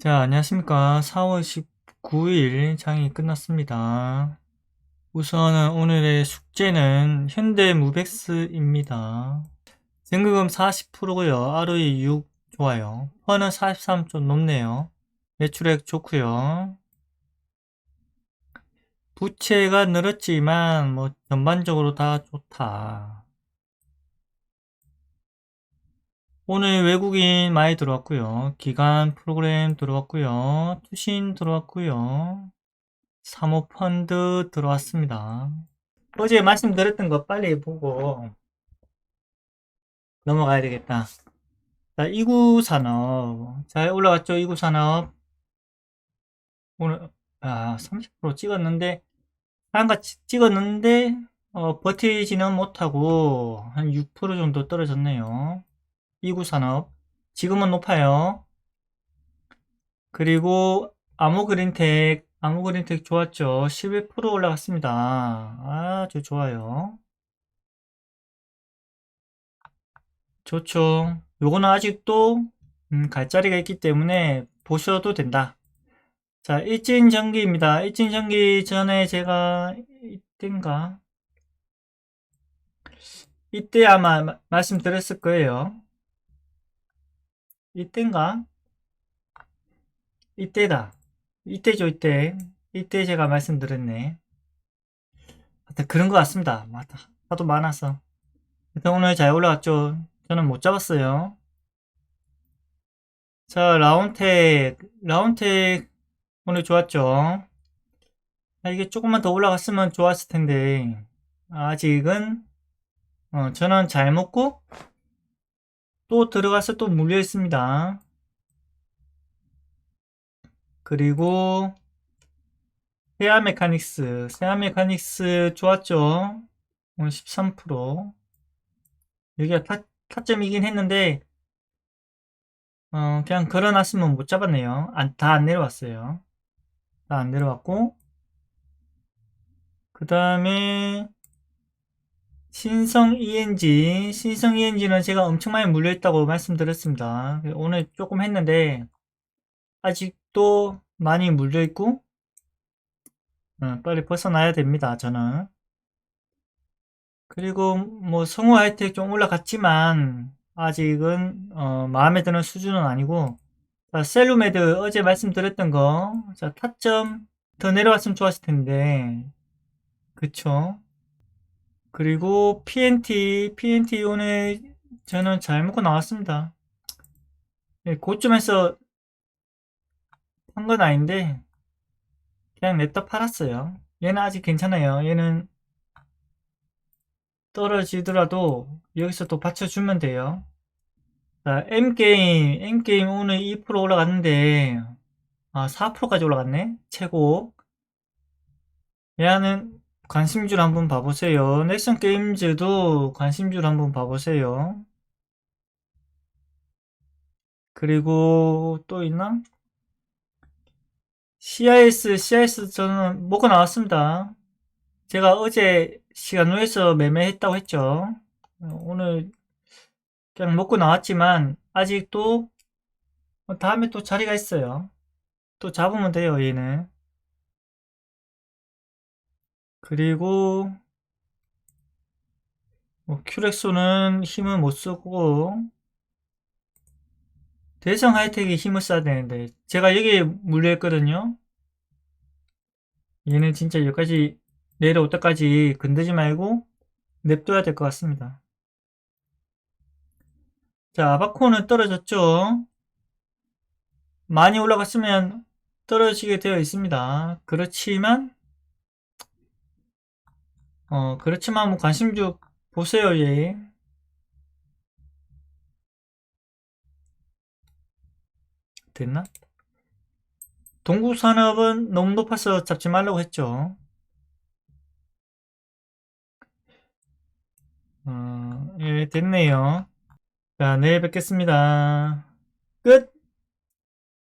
자, 안녕하십니까. 4월 19일 장이 끝났습니다. 우선은 오늘의 숙제는 현대무백스입니다. 전기금 40%고요. ROE 6 좋아요. 퍼는 43 좀 높네요. 매출액 좋고요. 부채가 늘었지만 뭐 전반적으로 다 좋다. 오늘 외국인 많이 들어왔고요. 기간 프로그램 들어왔고요. 투신 들어왔고요. 사모펀드 들어왔습니다. 어제 말씀드렸던 거 빨리 보고 넘어가야 되겠다. 자, 이구 산업. 잘 올라갔죠? 이구 산업. 오늘, 아, 30% 찍었는데, 한같이 찍었는데, 어, 버티지는 못하고, 한 6% 정도 떨어졌네요. 이구 산업. 지금은 높아요. 그리고 아모그린텍, 아모그린텍 좋았죠. 11% 올라갔습니다. 아주 좋아요. 좋죠. 요거는 아직도 음, 갈 자리가 있기 때문에 보셔도 된다. 자, 일진전기입니다. 일진전기 전에 제가 이때인가? 이때 아마 마- 말씀드렸을 거예요. 이때인가? 이때다. 이때죠, 이때. 이때 제가 말씀드렸네. 하여튼 그런 것 같습니다. 맞다. 하도 많아서. 하여튼 오늘 잘 올라갔죠. 저는 못 잡았어요. 자, 라운텍. 라운텍 오늘 좋았죠. 아, 이게 조금만 더 올라갔으면 좋았을 텐데. 아직은, 어, 저는 잘 먹고, 또 들어가서 또 물려 있습니다. 그리고 세아 메카닉스, 세아 메카닉스 좋았죠? 오늘 13%. 여기가 타, 타점이긴 했는데, 어, 그냥 걸어놨으면 못 잡았네요. 안, 다 안 내려왔어요. 다 안 내려왔고, 그 다음에, 신성 ENG, 신성 ENG는 제가 엄청 많이 물려있다고 말씀드렸습니다. 오늘 조금 했는데, 아직도 많이 물려있고, 어, 빨리 벗어나야 됩니다, 저는. 그리고 뭐 성우 하이텍 좀 올라갔지만, 아직은, 어, 마음에 드는 수준은 아니고, 자, 셀루메드 어제 말씀드렸던 거, 자, 타점 더 내려왔으면 좋았을 텐데, 그쵸? 그리고 PNT, PNT 오늘 저는 잘 먹고 나왔습니다. 예, 고점에서 한 건 아닌데, 그냥 냅다 팔았어요. 얘는 아직 괜찮아요. 얘는 떨어지더라도 여기서 또 받쳐주면 돼요. 자, M게임, M게임 오늘 2% 올라갔는데, 아, 4%까지 올라갔네? 최고. 얘는 관심줄 한번 봐보세요. 넥슨 게임즈도 관심줄 한번 봐보세요. 그리고 또 있나? CIS, CIS 저는 먹고 나왔습니다. 제가 어제 시간 후에서 매매했다고 했죠. 오늘 그냥 먹고 나왔지만 아직도 다음에 또 자리가 있어요. 또 잡으면 돼요, 얘는. 그리고 뭐 큐렉소는 힘을 못 쓰고 대성 하이텍이 힘을 써야 되는데 제가 여기에 물려있거든요. 얘는 진짜 여기까지 내려올 때까지 건드지 말고 냅둬야 될 것 같습니다. 자, 아바코는 떨어졌죠? 많이 올라갔으면 떨어지게 되어 있습니다. 그렇지만, 어, 그렇지만 뭐 관심 좀 보세요, 얘. 됐나? 동국산업은 너무 높아서 잡지 말라고 했죠. 어, 예, 됐네요. 자, 내일 뵙겠습니다. 끝!